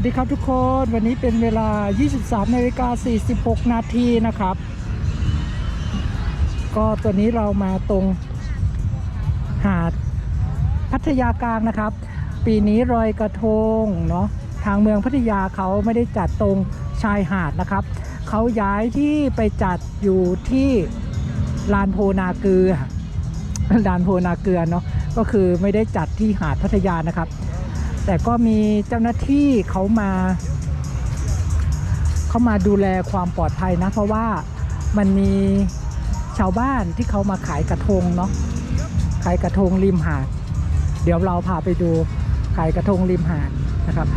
วัสดีครับทุกคนวันนี้เป็นเวลา 23นาฬิกา46 นาทีนะครับ ก็ตัวนี้เรามาตรงหาดพัทยากลางนะครับ ปีนี้รอยกระทงเนาะทางเมืองพัทยาเขาไม่ได้จัดตรงชายหาดนะครับ เขาย้ายที่ไปจัดอยู่ที่ลานโพนาเกลือลานโพนาเกลือเนาะก็คือไม่ได้จัดที่หาดพัทยานะครับ แต่ก็มีเจ้าหน้าที่เขามาเขามาดูแลความปลอดภัยนะ เพราะว่ามันมีชาวบ้านที่เขามาขายกระทงเนาะขายกระทงริมหาด เดี๋ยวเราพาไปดูขายกระทงริมหาดนะครับ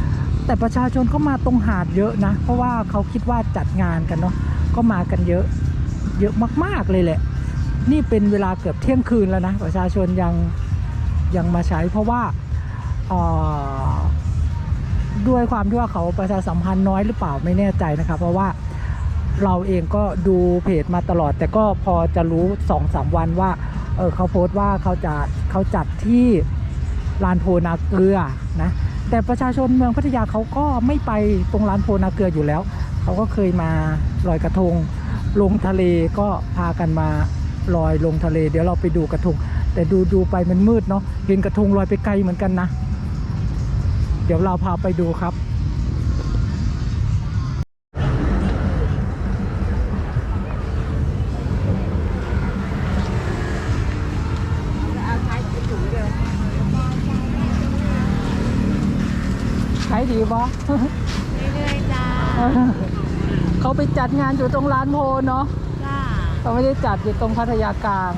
แต่ประชาชนก็มาตรงหาดเยอะนะ เพราะว่าเขาคิดว่าจัดงานกันเนาะก็มากันเยอะเยอะมากๆเลยแหละ นี่เป็นเวลาเกือบเที่ยงคืนแล้วนะ ประชาชนยังยังมาใช้เพราะว่า ด้วยความที่ว่าเขาประชาสัมพันธ์น้อยหรือเปล่าไม่แน่ใจนะครับ เพราะว่าเราเองก็ดูเพจมาตลอด แต่ก็พอจะรู้สองสามวันว่าเออเขาโพสต์ว่าเขาจะเขาจัดที่ลานโพนาเกลือนะแต่ประชาชนเมืองพัทยาเขาก็ไม่ไปตรงลานโพนาเกลืออยู่แล้ว เขาก็เคยมาลอยกระทง ลงทะเลก็พากันมาลอยลงทะเล เดี๋ยวเราไปดูกระทง แต่ดูดูไปมันมืดเนาะเห็นกระทงลอยไปไกลเหมือนกันนะ เดี๋ยวเราพาไปดูครับขายดีปะเรื่อยๆจ้าเขาไปจัดงานอยู่ตรงร้านโพเนาะจ้าเขาไม่ได้จัดอยู่ตรงพัทยากลาง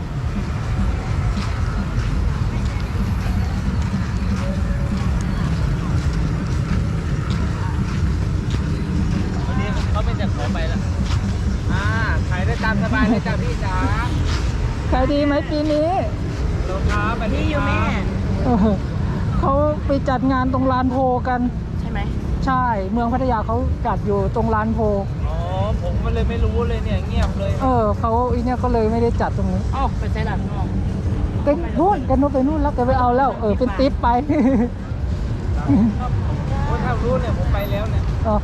วันนี้เขาเป็นจากข อไปแล้วอ่าขายได้ตามสบายเลยจ้ะพี่จ๋าขายดีไหมปีนี้รองเท้าแบบพี่อยู่แม่เออเขาไปจัดงานตรงลานโพกัน ใช่ไหมใช่ เมืองพัทยาเขาจัดอยู่ตรงลานโพ อ๋อ ผมก็เลยไม่รู้เลยเนี่ยเงียบเลยเออเขาอีเนี่ยก็เลยไม่ได้จัดตรงนี้อ๋อไปใช้หลังนอกเป็นนู่นกันนู้นไปนู่นแล้วแกไปเอาแล้ว เออเป็นติ๊บไปเพราะถ้ารู้เนี่ยผมไปแล้วเนี่ยเออ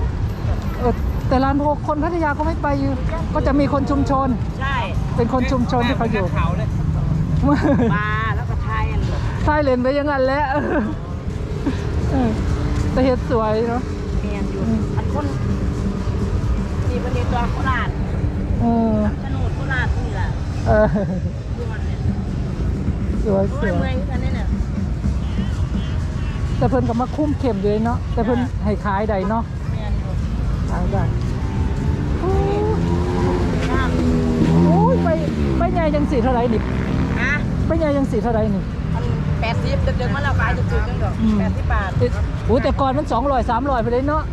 เออ แต่ลานโพคนพัทยาก็ไม่ไปอยู่ก็จะมีคนชุมชน ใช่เป็นคนชุมชนที่เขาอยู่เขาเลยมาแล้วก็ทายอันนี้ใช่เลนไปอยังงั้นแหล้วเออแต่เห็ดสวยเนาะแมนอยู่อันคนนี่ประเด็นตัวโคราชเออสนุนโคราชนี่แหละเออด่วนเนี่ยสวยสโอ้วยยเมืองกันเนี่ยแต่เพิ่นก็มาคุ้มเข็มด้วยเนาะแต่เพิ่นให้ขายใดเนาะแมนอยู่ ขายได้โอ้ยงามโอ้ยไปไปใหญ่ยังสีเท่าไหรนี่ฮะไปใหญ่ยังสีเท่าไหรนี่อันแปดสิบเดิมๆมาแล้วขายจุดๆจังดอกอืมแปดสิบบาทเอ๊ะโอ้แต่ก่อนมันสองร้อยสามร้อยไปเลยเนาะ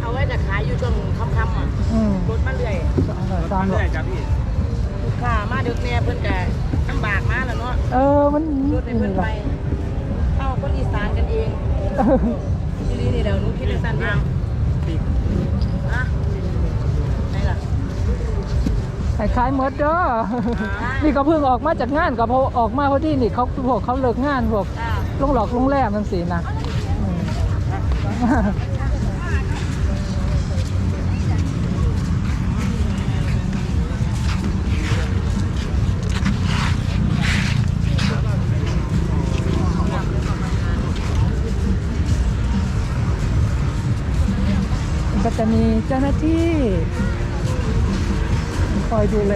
เอาไว้จะขายอยู่ช่วงค่ำๆอะอืมรถมาเรื่อยสองร้อยสามร้เรื่ออยยจ้ะพี่ลูกค้ามาเด็กเนี่ยเพิ่นก็ลำบากมาแล้วเนาะเออมันรถในเพิ่นไปเอาคนอีสานกันเองเออทีนี้นี่เดี๋ยวหนูคิดในสั้นเดียวอะไหนล่ะ ให้ขายหมดเด้อนี่ก็เพิ่งออกมาจากงานก็พอออกมาพอดีนี่เขาพวกเขาเลิกงานพวกจ้าลงหลอกลงแรมจังสีนะอืมมันก็จะมีเจ้าหน้าที่ คอยดูแล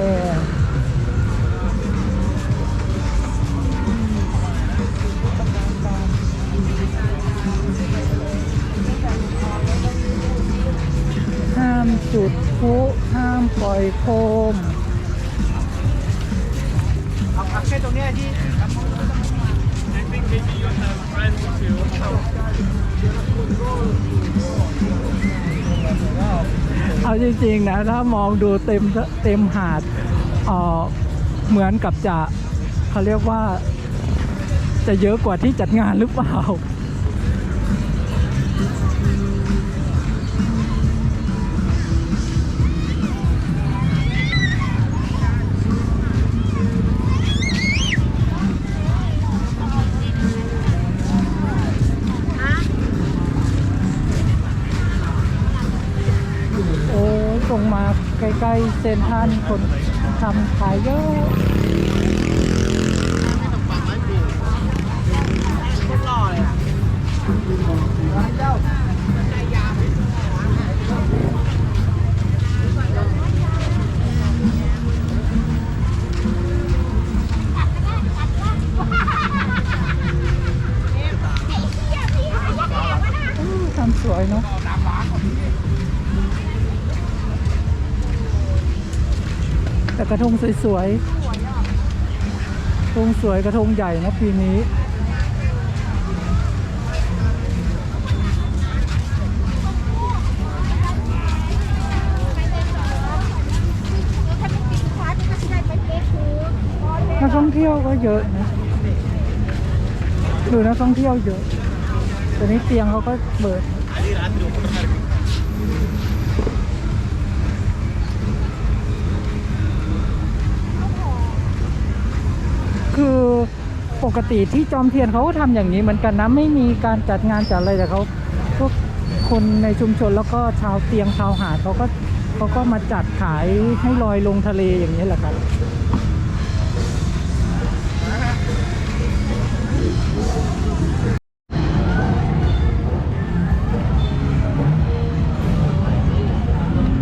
ห้ามจุดพลุห้ามปล่อยโคม จริงๆนะ ถ้ามองดูเต็มเต็มหาดเออเหมือนกับจะเขาเรียกว่า จะเยอะกว่าที่จัดงานหรือเปล่า ใกล้เซนทรันคนทำขายเยอะ ทงสวยๆกระทงสวยกระทงใหญ่นะปีนี้นักท่องเที่ยวก็เยอะนะดูนักท่องเที่ยวเยอะตอนนี้เตียงเขาก็เปิด คือปกติที่จอมเทียนเขาก็ทำอย่างนี้เหมือนกันนะไม่มีการจัดงานจัดอะไรแต่เขาพวกคนในชุมชนแล้วก็ชาวเตียงชาวหาดเขาก็เขาก็มาจัดขายให้ลอยลงทะเลอย่างนี้แหละครับ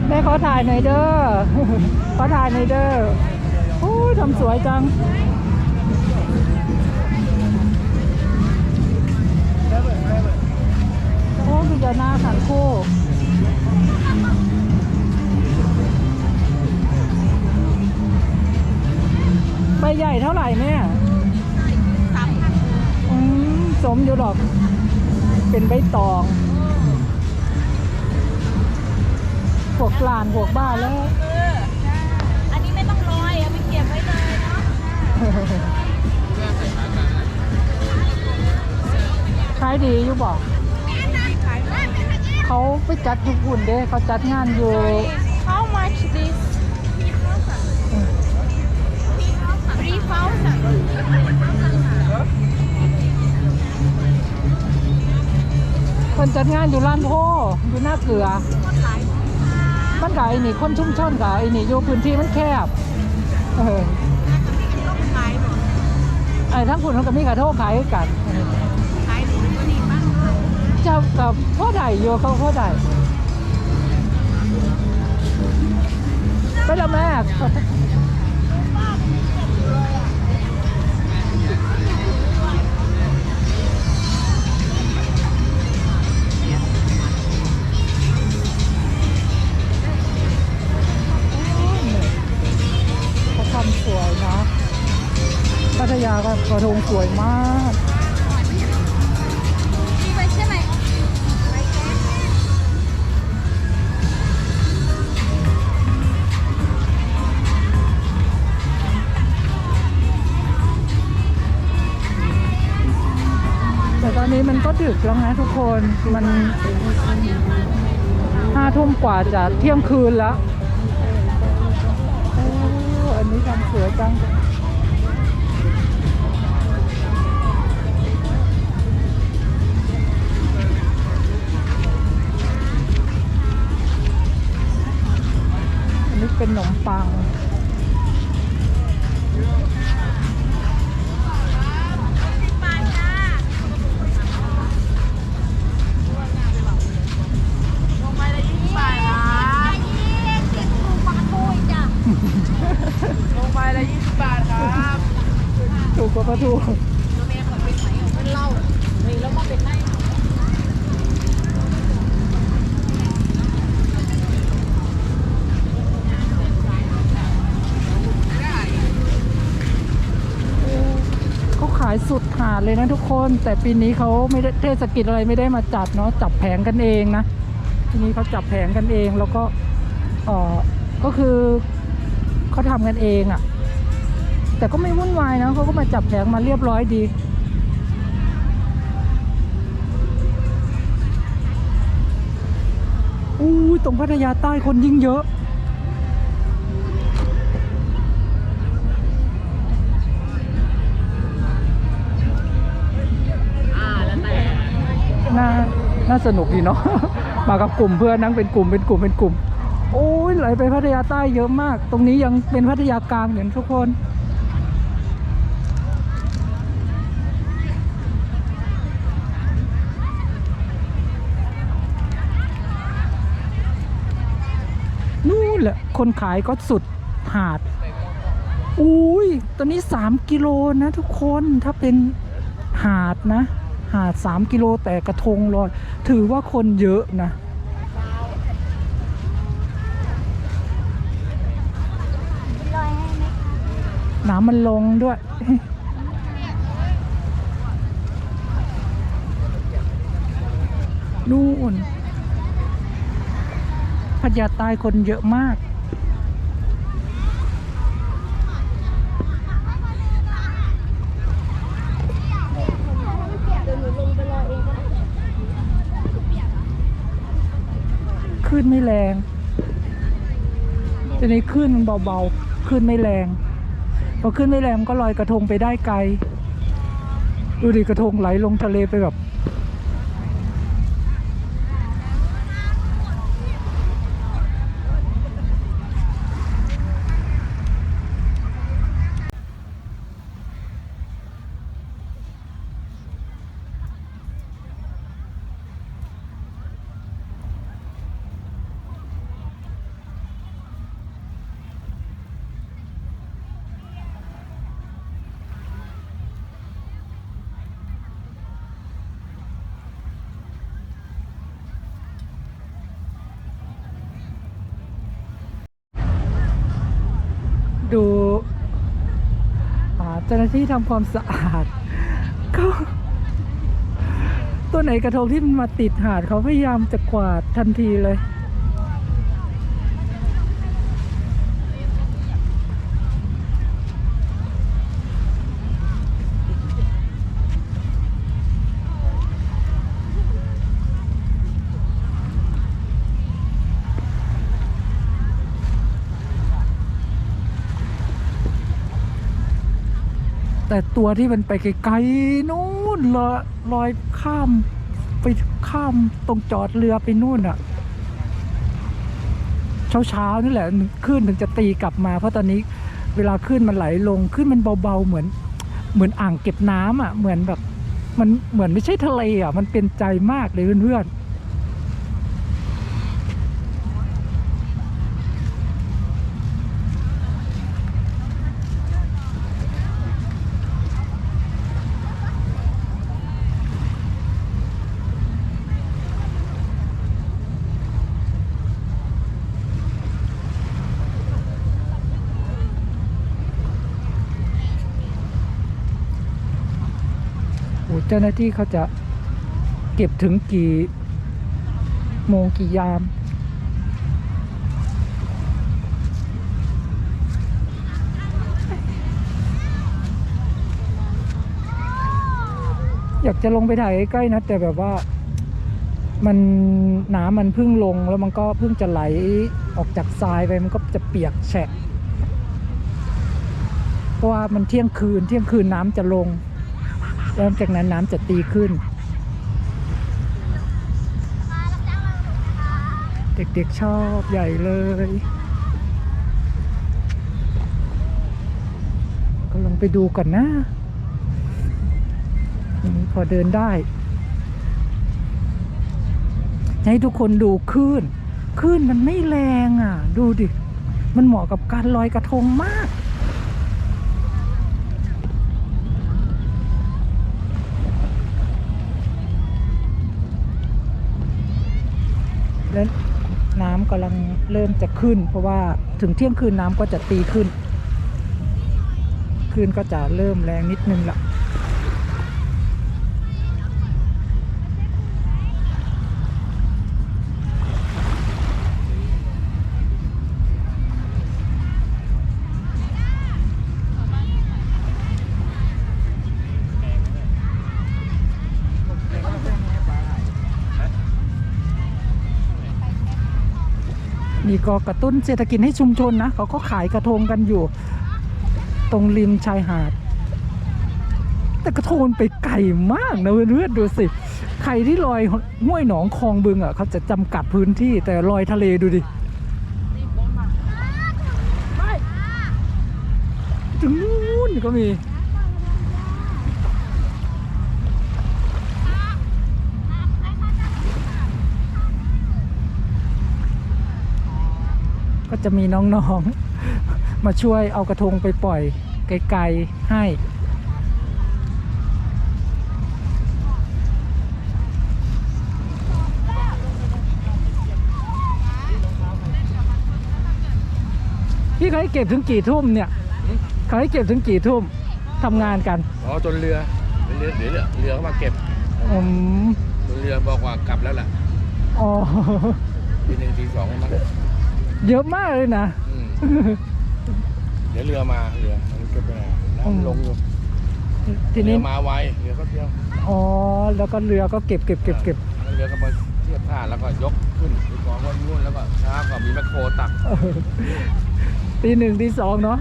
แม่ขอถ่ายหน่อยเด้อขอถ่ายหน่อยเด้อโอ้ทำสวยจัง โอ้คือจะหน้าขันคู่ใบใหญ่เท่าไหร่แม่อืมสมอยู่ดอก เป็นใบตองพวกลานพวกบ้านแล้วอันนี้ไม่ต้องลอยเอาไปเก็บไว้เลยเนาะขายดีอยู่บอก เขาไปจัดญี่ปุ่นเด้เขาจัดงานอยู่ How much this คนจัดงานอยู่ร้านโพอยู่หน้าเกลือมันกับไอ้นี่คนชุ่มชนกับไอ้นี่อยู่พื้นที่มันแคบ เออไอ้ทั้งคุณทั้งกับมีกระโทษขายกันเจ้ากับพ่อใดอยู่เขาพ่อใดไปและแม่เขาทำสวยนะพัทยาก็กระทงสวยมาก ดึกแล้วนะทุกคน มันห้าทุ่มกว่าจะเที่ยงคืนแล้วอันนี้ทำเสวยจังอันนี้เป็นขนมปัง สุดหาดเลยนะทุกคน แต่ปีนี้เขาไม่ได้เทศกิจอะไรไม่ได้มาจัดเนาะจับแผงกันเองนะทีนี้เขาจับแผงกันเองแล้วก็เออก็คือเขาทำกันเองอะ่ะ แต่ก็ไม่วุ่นวายนะเขาก็มาจับแผงมาเรียบร้อยดีอู้ตรงพัทยาใต้คนยิ่งเยอะ น่าสนุกดีเนาะ มากับกลุ่มเพื่อนนั่งเป็นกลุ่มเป็นกลุ่มเป็นกลุ่ม โอ้ยไหลไปพัทยาใต้เยอะมาก ตรงนี้ยังเป็นพัทยากลางอยู่นทุกคนนู่นแหละคนขายก็สุดหาด อุ้ยตอนนี้สามกิโลนะทุกคนถ้าเป็นหาดนะ หาดสามกิโลแต่กระทงลอย ถือว่าคนเยอะนะน้ำมันลงด้วย นู่นพัทยาใต้คนเยอะมาก เดี๋ยวหนูลงไปรอเองก็ได้ ขึ้นไม่แรงทีนี้ขึ้นมันเบาๆขึ้นไม่แรง พอขึ้นไม่แรงก็ลอยกระทงไปได้ไกล ดูดิกระทงไหลลงทะเลไปแบบ ดูอ่า เจ้าหน้าที่ทำความสะอาดก็ตัวไหนกระทงที่มันมาติดหาดเขาพยายามจะกวาดทันทีเลย แต่ตัวที่มันไปไกลๆนู่นลอยลอยข้าม ไปข้ามตรงจอดเรือไปนู่นอะเช้าๆนี่แหละขึ้นถึงจะตีกลับมา เพราะตอนนี้เวลาขึ้นมันไหลลงขึ้นมันเบาๆเหมือน เหมือนอ่างเก็บน้ำอะ เหมือนแบบ มันเหมือนไม่ใช่ทะเลอะมันเป็นใจมากเลยเพื่อนๆ เจ้าหน้าที่เขาจะเก็บถึงกี่โมงกี่ยาม อยากจะลงไปถ่ายใกล้ๆนะ แต่แบบว่ามันน้ำมันเพิ่งลงแล้วมันก็เพิ่งจะไหลออกจากทรายไปมันก็จะเปียกแฉะเพราะว่ามันเที่ยงคืนเที่ยงคืนน้ำจะลง เริ่มจากนั้นน้ำจะตีขึ้น เด็กๆชอบใหญ่เลย ก็ลองไปดูก่อนนะนนี้พอเดินได้ให้ทุกคนดูคลื่นคลื่นมันไม่แรงอะ ดูดิ มันเหมาะกับการลอยกระทงมาก แล้วน้ำกำลังเริ่มจะขึ้น เพราะว่าถึงเที่ยงคืนน้ำก็จะตีขึ้น คืนก็จะเริ่มแรงนิดนึงละ ก็กระตุ้นเศรษฐกิจให้ชุมชนนะเขาก็ขายกระทงกันอยู่ ตรงริมชายหาด แต่กระทงไปไกลมากนะเพื่อนๆดูสิใครที่ลอยห้วยหนองคลองบึงอะเขาจะจำกัดพื้นที่แต่ลอยทะเลดูดิถึงนู่นก็มี จะมีน้องๆ มาช่วยเอากระทงไปปล่อยไกลๆให้พี่เขาให้เก็บถึงกี่ทุ่มเนี่ยเขาให้เก็บถึงกี่ทุ่มทำงานกัน อ๋อจนเรือเรือเรือเรือเรือเขามาเก็บอืมจนเรือบอกว่ากลับแล้วล่ะ อ๋อทีหนึ่งทีสองมัน เยอะมากเลยนะ อืมเดี๋ยวเรือมาเรือมันก็ไปน้ำลงอยู่ทีเรืนี้อมาไวเรือก็เที่ยวอ๋อแล้วก็เรือก็เก็บเก็บเก็บเก็บแล้วเรือก็มาเทียบท่าแล้วก็ยกขึ้นไปกองไว้นู่นแล้วก็ช้าก็มีแมคโครตักเออตีหนึ่งตีสองเนาะ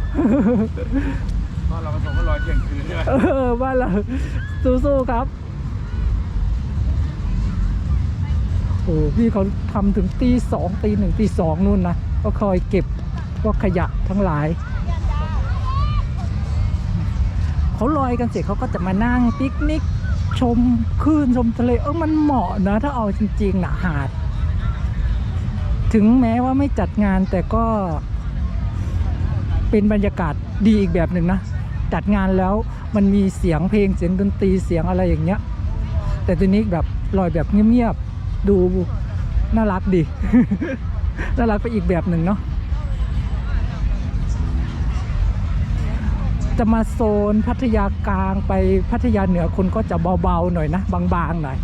ก็เราก็ส่งก็ลอยเที่ยงคืนใช่ไหมเออบ้านเราสู้ๆครับโอ้พี่เขาทำถึงตีสองตีหนึ่งตีสองนู่นนะ ก็คอยเก็บพวกขยะทั้งหลาย เขาลอยกันเสร็จเขาก็จะมานั่งปิกนิกชมคลื่นชมทะเลเออมันเหมาะนะถ้าเอาจริงๆนะหาด ถึงแม้ว่าไม่จัดงานแต่ก็ เป็นบรรยากาศดีอีกแบบหนึ่งนะ จัดงานแล้วมันมีเสียงเพลงเสียงดนตรีเสียงอะไรอย่างเงี้ย แต่ตัวนี้แบบลอยแบบเงียบๆดูน่ารักดี น่ารักไปอีกแบบหนึ่งเนาะจะมาโซนพัทยากลางไปพัทยาเหนือคนก็จะเบาๆหน่อยนะ บางๆหน่อย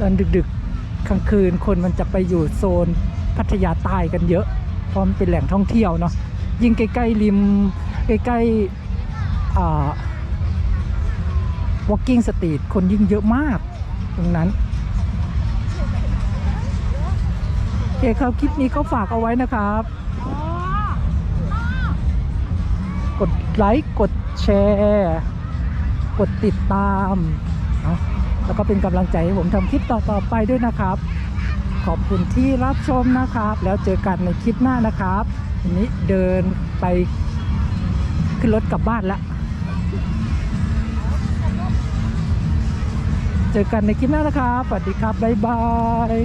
ตอนดึกๆกลางคืนคนมันจะไปอยู่โซนพัทยาใต้กันเยอะ เพราะมันเป็นแหล่งท่องเที่ยวเนาะยิ่งใกล้ๆริมใกล้ๆอ่า walking street คนยิ่งเยอะมากตรงนั้น เคครับ คลิปนี้ก็ฝากเอาไว้นะครับ กดไลค์ กดแชร์ กดติดตามนะแล้วก็เป็นกำลังใจให้ผมทำคลิปต่อๆไปด้วยนะครับ ขอบคุณที่รับชมนะครับ แล้วเจอกันในคลิปหน้านะครับวันนี้เดินไปขึ้นรถกลับบ้านละเจอกันในคลิปหน้านะครับ สวัสดีครับ บ๊ายบาย